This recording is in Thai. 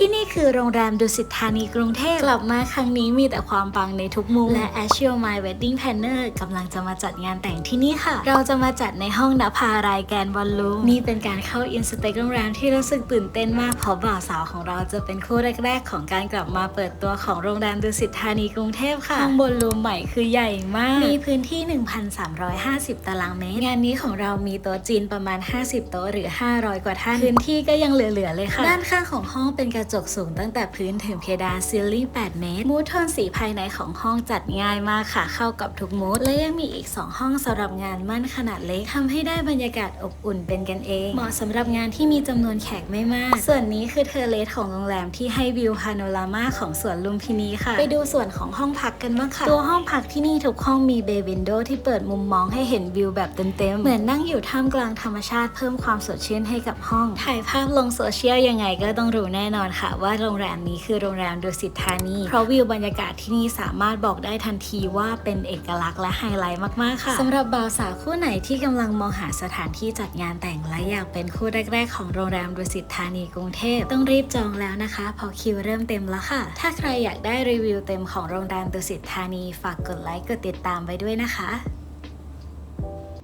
ที่นี่คือโรงแรมดุสิตธานีกรุงเทพกลับมาครั้งนี้มีแต่ความปังในทุกมุม และ a s h i o My Wedding Planner กำลังจะมาจัดงานแต่งที่นี่ค่ะ เราจะมาจัดในห้องนภารายแกนบอลลูมนี่เป็นการเข้าอินสเปกโรงแรมที่รู้สึกตื่นเต้นมากเพราะบ่าวสาวของเราจะเป็นคู่แรก ๆ ของการกลับมาเปิดตัวของโรงแรมดุสิตธานีกรุงเทพค่ะห้องบอลลูมใหม่คือใหญ่มาก มีพื้นที่ 1,350 ตารางเมตร งานนี้ของเรามีโต๊ะจีนประมาณ 50 โต๊ะหรือ 500 กว่าท่านพื้นที่ก็ยังเหลือๆเลยค่ะ ด้านข้างของห้องเป็นกระจกสูงตั้งแต่พื้นถึงเพดานซีลิ่ง8เมตร มูทโทนสีภายในของห้องจัดง่ายมากค่ะ เข้ากับทุกมูดและยังมีอีก 2 ห้องสำหรับงานมั่นขนาดเล็กทำให้ได้บรรยากาศอบอุ่นเป็นกันเอง เหมาะสำหรับงานที่มีจำนวนแขกไม่มาก ส่วนนี้คือเทอร์เลสของโรงแรมที่ให้วิวพาโนรามาของสวนลุมพินีค่ะ ไปดูส่วนของห้องพักกันบ้างค่ะ ตัวห้องพักที่นี่ทุกห้องมีเบย์วินโดว์ที่เปิดมุมมองให้เห็นวิวแบบเต็มๆ เหมือนนั่งอยู่ท่ามกลางธรรมชาติเพิ่มความสดชื่นให้กับห้อง ถ่ายภาพลงโซเชียลยังไงก็ต้องรู้แน่นอนค่ะว่าโรงแรมนี้คือโรงแรมดุสิตธานี เพราะวิวบรรยากาศที่นี่สามารถบอกได้ทันทีว่าเป็นเอกลักษณ์และไฮไลท์มากๆค่ะสำหรับบ่าวสาวคู่ไหนที่กำลังมองหาสถานที่จัดงานแต่งและอยากเป็นคู่แรก ๆ ของโรงแรมดุสิตธานีกรุงเทพต้องรีบจองแล้วนะคะเพราะคิวเริ่มเต็มแล้วค่ะ ถ้าใครอยากได้รีวิวเต็มของโรงแรมดุสิตธานี ฝากกดไลค์กดติดตามไว้ด้วยนะคะ